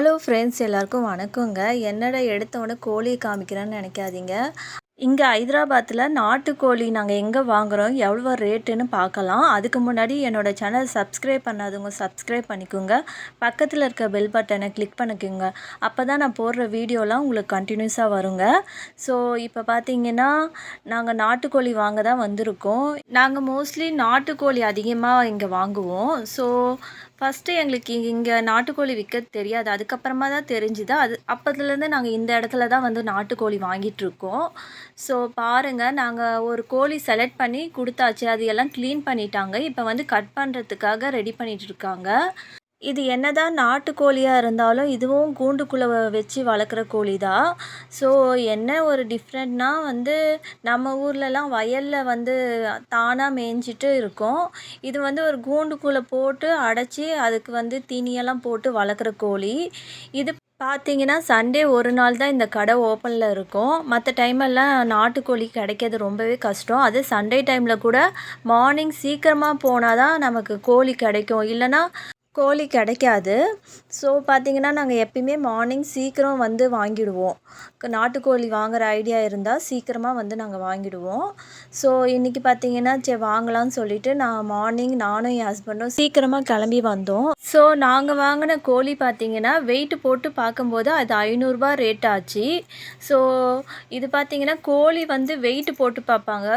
Hello friends எல்லாருக்கும் வணக்கங்க. என்னடா எடுத்தவொடனே கோழியை காமிக்கிறேன்னு நினைக்காதீங்க. இங்கே ஹைதராபாத்தில் நாட்டுக்கோழி நாங்கள் எங்கே வாங்குகிறோம் எவ்வளோ ரேட்டுன்னு பார்க்கலாம். அதுக்கு முன்னாடி என்னோடய சேனல் சப்ஸ்கிரைப் பண்ணாதவங்க சப்ஸ்கிரைப் பண்ணிக்கோங்க. பக்கத்தில் இருக்க பெல் பட்டனை கிளிக் பண்ணிக்கோங்க. அப்போ தான் நான் போடுற வீடியோலாம் உங்களுக்கு கண்டினியூஸாக வருங்க. ஸோ இப்போ பார்த்தீங்கன்னா நாங்கள் நாட்டுக்கோழி வாங்க தான் வந்திருக்கோம். நாங்கள் மோஸ்ட்லி நாட்டுக்கோழி அதிகமாக இங்கே வாங்குவோம். ஸோ ஃபஸ்ட்டு எங்களுக்கு இங்கே நாட்டுக்கோழி விற்க தெரியாது. அதுக்கப்புறமா தான் தெரிஞ்சுது. அது அப்போதுலேருந்து நாங்கள் இந்த இடத்துல தான் வந்து நாட்டுக்கோழி வாங்கிட்டுருக்கோம். ஸோ பாருங்கள் நாங்கள் ஒரு கோழி செலக்ட் பண்ணி கொடுத்தாச்சு. அது எல்லாம் க்ளீன் பண்ணிட்டாங்க. இப்போ வந்து கட் பண்ணுறதுக்காக ரெடி பண்ணிகிட்ருக்காங்க இது என்னதான் நாட்டுக்கோழியாக இருந்தாலும் இதுவும் கூண்டுக்குள்ளே வச்சு வளர்க்குற கோழி தான் ஸோ என்ன ஒரு டிஃப்ரெண்ட்னா வந்து நம்ம ஊர்லலாம் வயலில் வந்து தானாக மேய்ஞ்சிட்டு இருக்கும். இது வந்து ஒரு கூண்டுக்குள்ளே போட்டு அடைச்சி அதுக்கு வந்து தீனியெல்லாம் போட்டு வளர்க்குற கோழி. இது பார்த்தீங்கன்னா சண்டே ஒரு நாள் தான் இந்த கடை ஓப்பனில் இருக்கும். மற்ற டைமெல்லாம் நாட்டுக்கோழி கிடைக்கிறது ரொம்பவே கஷ்டம். அது சண்டே டைமில் கூட மார்னிங் சீக்கிரமாக போனால் தான் நமக்கு கோழி கிடைக்கும். இல்லைன்னா கோழி கிடைக்காது. ஸோ பார்த்திங்கன்னா நாங்கள் எப்பயுமே மார்னிங் சீக்கிரம் வந்து வாங்கிடுவோம். நாட்டுக்கோழி வாங்குகிற ஐடியா இருந்தால் சீக்கிரமாக வந்து நாங்கள் வாங்கிடுவோம். ஸோ இன்றைக்கி பார்த்தீங்கன்னா சரி வாங்கலாம்னு சொல்லிட்டு நான் மார்னிங் நானும் என் ஹஸ்பண்டும் சீக்கிரமாக கிளம்பி வந்தோம். ஸோ நாங்கள் வாங்கின கோழி பார்த்திங்கன்னா வெயிட் போட்டு பார்க்கும்போது அது ஐநூறுரூபா ரேட் ஆச்சு. ஸோ இது பார்த்திங்கன்னா கோழி வந்து வெயிட் போட்டு பார்ப்பாங்க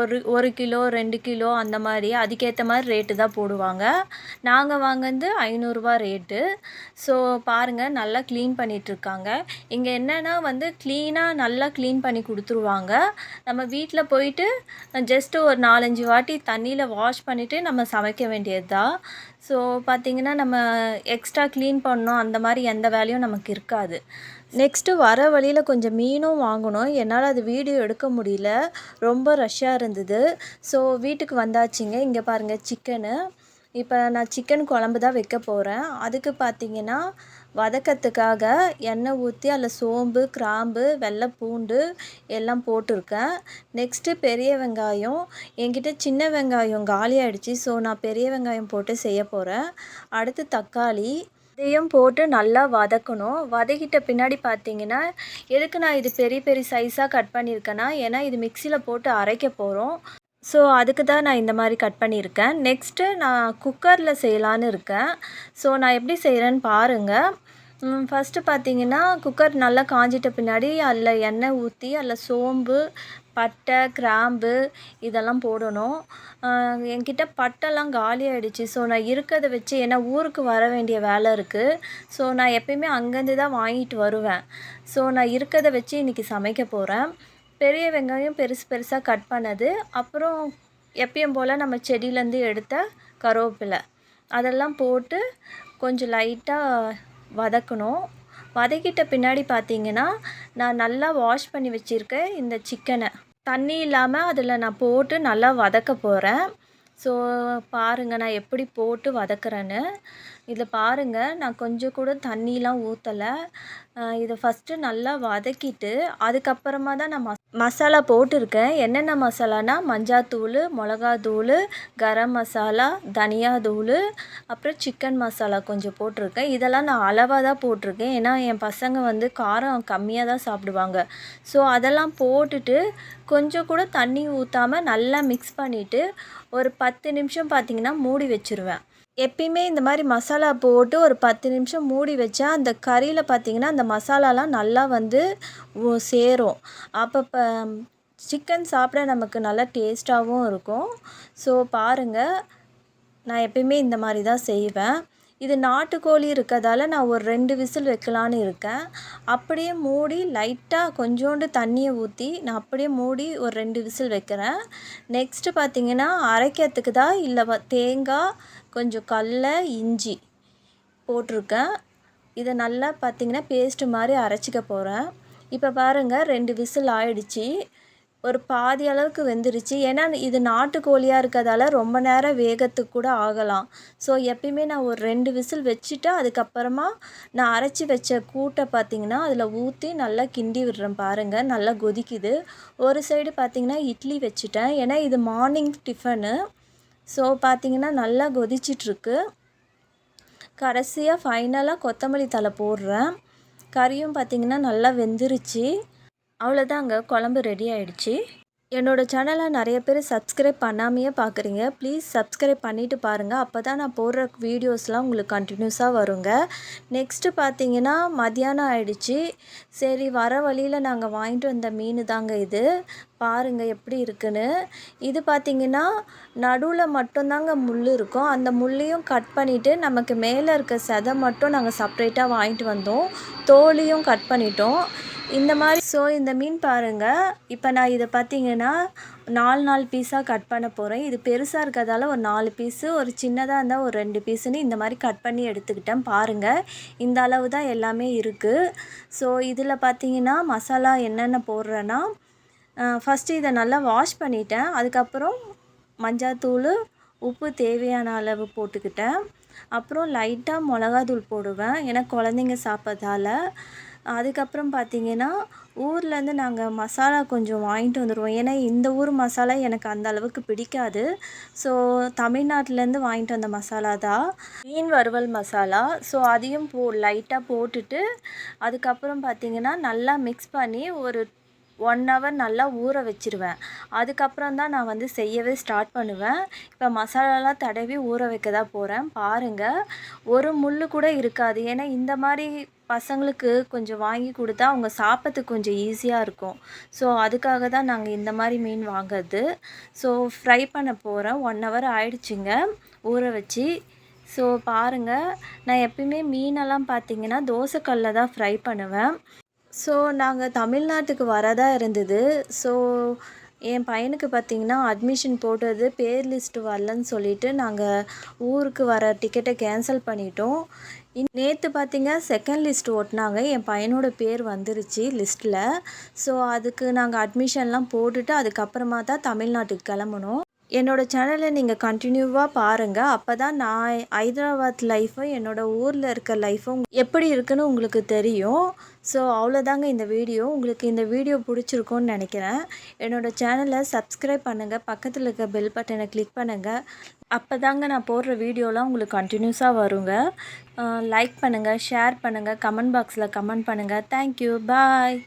ஒரு ஒரு கிலோ ரெண்டு கிலோ அந்த மாதிரி அதுக்கேற்ற மாதிரி ரேட்டு தான் போடுவாங்க. நாங்கள் வாங்கினது வந்து ஐநூறுரூவா ரேட்டு ஸோ பாருங்கள் நல்லா க்ளீன் பண்ணிகிட்ருக்காங்க இங்கே என்னென்னா வந்து க்ளீனாக நல்லா க்ளீன் பண்ணி கொடுத்துருவாங்க. நம்ம வீட்டில் போயிட்டு ஜஸ்ட்டு ஒரு நாலஞ்சு வாட்டி தண்ணியில் வாஷ் பண்ணிவிட்டு நம்ம சமைக்க வேண்டியது தான் ஸோ பார்த்திங்கன்னா நம்ம எக்ஸ்ட்ரா க்ளீன் பண்ணோம் அந்த மாதிரி எந்த வேலையும் நமக்கு இருக்காது. நெக்ஸ்ட்டு வர வழியில் கொஞ்சம் மீனும் வாங்கணும். என்னால் அது வீடியோ எடுக்க முடியல. ரொம்ப ரஷ்ஷாக இருந்தது. ஸோ வீட்டுக்கு வந்தாச்சுங்க. இங்கே பாருங்கள் சிக்கனு இப்போ நான் சிக்கன் குழம்பு தான் வைக்க போகிறேன் அதுக்கு பார்த்தீங்கன்னா வதக்கத்துக்காக எண்ணெய் ஊற்றி அதில் சோம்பு கிராம்பு வெள்ளை பூண்டு எல்லாம் போட்டிருக்கேன். நெக்ஸ்ட்டு பெரிய வெங்காயம். என்கிட்ட சின்ன வெங்காயம் காலி ஆகிடுச்சி ஸோ நான் பெரிய வெங்காயம் போட்டு செய்ய போகிறேன் அடுத்து தக்காளி. இதையும் போட்டு நல்லா வதக்கணும். வதக்கிட்ட பின்னாடி பார்த்தீங்கன்னா எதுக்கு நான் இது பெரிய பெரிய சைஸாக கட் பண்ணியிருக்கேன்னா ஏன்னா இது மிக்சியில் போட்டு அரைக்க போகிறோம் ஸோ அதுக்கு தான் நான் இந்த மாதிரி கட் பண்ணியிருக்கேன். நெக்ஸ்ட்டு நான் குக்கரில் செய்யலான்னு இருக்கேன். ஸோ நான் எப்படி செய்கிறேன்னு பாருங்கள் ஃபஸ்ட்டு பார்த்தீங்கன்னா குக்கர் நல்லா காஞ்சிட்ட பின்னாடி அதில் எண்ணெய் ஊற்றி அதில் சோம்பு பட்டை கிராம்பு இதெல்லாம் போடணும். என்கிட்ட பட்டெல்லாம் காலி ஆகிடுச்சு ஸோ நான் இருக்கிறத வச்சு ஏன்னா ஊருக்கு வர வேண்டிய வேலை இருக்குது ஸோ நான் எப்பயுமே அங்கேருந்து தான் வாங்கிட்டு வருவேன். ஸோ நான் இருக்கிறத வச்சு இன்றைக்கி சமைக்க போகிறேன் பெரிய வெங்காயம் பெருசு பெருசாக கட் பண்ணது. அப்புறம் எப்பயும் போல் நம்ம செடியிலேருந்து எடுத்த கருவேப்பிலை. அதெல்லாம் போட்டு கொஞ்சம் லைட்டாக வதக்கணும். வதக்கிட்ட பின்னாடி பார்த்தீங்கன்னா நான் நல்லா வாஷ் பண்ணி வச்சுருக்கேன் இந்த சிக்கனை தண்ணி இல்லாமல் அதில் நான் போட்டு நல்லா வதக்க போகிறேன் ஸோ பாருங்கள் நான் எப்படி போட்டு வதக்குறேன்னு. இதில் பாருங்கள் நான் கொஞ்சம் கூட தண்ணிலாம் ஊற்றலை இதை ஃபஸ்ட்டு நல்லா வதக்கிட்டு அதுக்கப்புறமா தான் நான் மஸ் மசாலா போட்டிருக்கேன். என்னென்ன மசாலானா மஞ்சாத்தூள் மிளகாத்தூள் கரம் மசாலா தனியாத்தூள் அப்புறம் சிக்கன் மசாலா கொஞ்சம் போட்டிருக்கேன். இதெல்லாம் நான் அளவாக தான் போட்டிருக்கேன். ஏன்னா என் பசங்க வந்து காரம் கம்மியாக தான் சாப்பிடுவாங்க. ஸோ அதெல்லாம் போட்டுட்டு கொஞ்சம் கூட தண்ணி ஊற்றாமல் நல்லா மிக்ஸ் பண்ணிவிட்டு ஒரு பத்து நிமிஷம் பார்த்திங்கன்னா மூடி வச்சுருவேன். எப்பயுமே இந்த மாதிரி மசாலா போட்டு ஒரு பத்து நிமிஷம் மூடி வச்சா அந்த கறியில் பார்த்திங்கன்னா அந்த மசாலாலாம் நல்லா வந்து சேரும். அப்போ சிக்கன் சாப்பிட நமக்கு நல்லா டேஸ்ட்டாகவும் இருக்கும். ஸோ பாருங்கள் நான் எப்பயுமே இந்த மாதிரி தான் செய்வேன். இது நாட்டுக்கோழி இருக்கிறதால நான் ஒரு ரெண்டு விசில் வைக்கலான்னு இருக்கேன். அப்படியே மூடி லைட்டாக கொஞ்சோண்டு தண்ணியை ஊற்றி நான் அப்படியே மூடி ஒரு ரெண்டு விசில் வைக்கிறேன். நெக்ஸ்ட்டு பார்த்திங்கன்னா அரைக்கிறதுக்கு தான் இல்லை தேங்காய் கொஞ்சம் கடல இஞ்சி போட்டிருக்கேன். இதை நல்லா பார்த்திங்கன்னா பேஸ்ட்டு மாதிரி அரைச்சிக்க போகிறேன் இப்போ பாருங்கள் ரெண்டு விசில் ஆயிடுச்சு. ஒரு பாதி அளவுக்கு வெந்துருச்சு. ஏன்னா இது நாட்டுக்கோழியாக இருக்கிறதால ரொம்ப நேரம் வேகத்துக்கு கூட ஆகலாம். ஸோ எப்பயுமே நான் ஒரு ரெண்டு விசில் வச்சுட்டு அதுக்கப்புறமா நான் அரைச்சி வச்ச கூட்டை பார்த்திங்கன்னா அதில் ஊற்றி நல்லா கிண்டி விடுறேன் பாருங்கள் நல்லா கொதிக்குது. ஒரு சைடு பார்த்திங்கன்னா இட்லி வச்சுட்டேன். ஏன்னா இது மார்னிங் டிஃபனு ஸோ பார்த்திங்கன்னா நல்லா கொதிச்சிட்ருக்கு. கடைசியாக ஃபைனலாக கொத்தமல்லி தழை போடுறேன். கறியும் பார்த்திங்கன்னா நல்லா வெந்துருச்சு. அவ்வளோதாங்க குழம்பு ரெடி ஆயிடுச்சு. என்னோடய சேனலை நிறைய பேர் சப்ஸ்கிரைப் பண்ணாமையே பார்க்குறீங்க ப்ளீஸ் சப்ஸ்கிரைப் பண்ணிவிட்டு பாருங்கள் அப்போ தான் நான் போடுற வீடியோஸ்லாம் உங்களுக்கு கண்டினியூஸாக வருங்க. நெக்ஸ்ட்டு பார்த்தீங்கன்னா மத்தியானம் ஆயிடுச்சு. சரி வர வழியில் நாங்கள் வாங்கிட்டு வந்த மீன் தாங்க இது. பாருங்கள் எப்படி இருக்குன்னு. இது பார்த்திங்கன்னா நடுவில் மட்டும்தாங்க முள் இருக்கும். அந்த முள்ளையும் கட் பண்ணிவிட்டு நமக்கு மேலே இருக்க செதை மட்டும் நாங்கள் செப்ரேட்டாக வாங்கிட்டு வந்தோம். தோலையும் கட் பண்ணிட்டோம். இந்த மாதிரி ஸோ இந்த மீன் பாருங்கள் இப்போ நான் இதை பார்த்தீங்கன்னா நாலு நாலு பீஸாக கட் பண்ண போகிறேன் இது பெருசாக இருக்கிறதால ஒரு நாலு பீஸு ஒரு சின்னதாக இருந்தால் ஒரு ரெண்டு பீஸுன்னு இந்த மாதிரி கட் பண்ணி எடுத்துக்கிட்டேன் பாருங்கள் இந்த அளவு தான் எல்லாமே இருக்குது ஸோ இதில் பார்த்தீங்கன்னா மசாலா என்னென்ன போடுறேன்னா ஃபஸ்ட்டு இதை நல்லா வாஷ் பண்ணிட்டேன். அதுக்கப்புறம் மஞ்சாத்தூள் உப்பு தேவையான அளவு போட்டுக்கிட்டேன். அப்புறம் லைட்டாக மிளகாத்தூள் போடுவேன். ஏன்னா குழந்தைங்க சாப்பிட்றதால. அதுக்கப்புறம் பார்த்தீங்கன்னா ஊர்லேருந்து நாங்கள் மசாலா கொஞ்சம் வாங்கிட்டு வந்துடுவோம் ஏன்னா இந்த ஊர் மசாலா எனக்கு அந்த அளவுக்கு பிடிக்காது. ஸோ தமிழ்நாட்டிலேருந்து வாங்கிட்டு வந்த மசாலா தான். மீன் வறுவல் மசாலா. ஸோ அதையும் போ லைட்டாக போட்டுட்டு அதுக்கப்புறம் பார்த்தீங்கன்னா நல்லா மிக்ஸ் பண்ணி ஒரு ஒன் ஹவர் நல்லா ஊற வச்சுருவேன். அதுக்கப்புறம் தான் நான் வந்து செய்யவே ஸ்டார்ட் பண்ணுவேன். இப்போ மசாலாலாம் தடவி ஊற வைக்க தான் போகிறேன் பாருங்கள் ஒரு முள் கூட இருக்காது. ஏன்னா இந்த மாதிரி பசங்களுக்கு கொஞ்சம் வாங்கி கொடுத்தா அவங்க சாப்பிட்றதுக்கு கொஞ்சம் ஈஸியாக இருக்கும். ஸோ அதுக்காக தான் நாங்கள் இந்த மாதிரி மீன் வாங்குறது. ஸோ ஃப்ரை பண்ண போகிறேன் ஒன் ஹவர் ஆயிடுச்சுங்க ஊற வச்சு. ஸோ பாருங்கள் நான் எப்பயுமே மீனெல்லாம் பார்த்தீங்கன்னா தோசைக்கல்லில் தான் ஃப்ரை பண்ணுவேன். ஸோ நாங்கள் தமிழ்நாட்டுக்கு வரதா இருந்தது. ஸோ என் பையனுக்கு பார்த்திங்கன்னா அட்மிஷன் போட்டது பேர் லிஸ்ட்டு வரலன்னு சொல்லிட்டு நாங்கள் ஊருக்கு வர டிக்கெட்டை கேன்சல் பண்ணிட்டோம். நேற்று பார்த்திங்க செகண்ட் லிஸ்ட் ஓட்டினாங்க. என் பையனோட பேர் வந்துருச்சு லிஸ்ட்டில் ஸோ அதுக்கு நாங்கள் அட்மிஷன்லாம் போட்டுட்டு அதுக்கப்புறமா தான் தமிழ்நாட்டுக்கு கிளம்புனோம். என்னோடய சேனலை நீங்கள் கண்டினியூவாக பாருங்கள் அப்போ தான் நான் ஹைதராபாத் லைஃப்பும் என்னோடய ஊரில் இருக்க லைஃப்பும் எப்படி இருக்குன்னு உங்களுக்கு தெரியும். ஸோ அவ்வளோதாங்க இந்த வீடியோ உங்களுக்கு இந்த வீடியோ பிடிச்சிருக்கும்னு நினைக்கிறேன். என்னோடய சேனலை சப்ஸ்கிரைப் பண்ணுங்கள் பக்கத்தில் இருக்க பெல் பட்டனை கிளிக் பண்ணுங்கள் அப்போ தாங்க நான் போடுற வீடியோலாம் உங்களுக்கு கண்டினியூஸாக வருங்க. லைக் பண்ணுங்கள் ஷேர் பண்ணுங்கள் கமெண்ட் பாக்ஸில் கமெண்ட் பண்ணுங்கள் தேங்க்யூ பாய்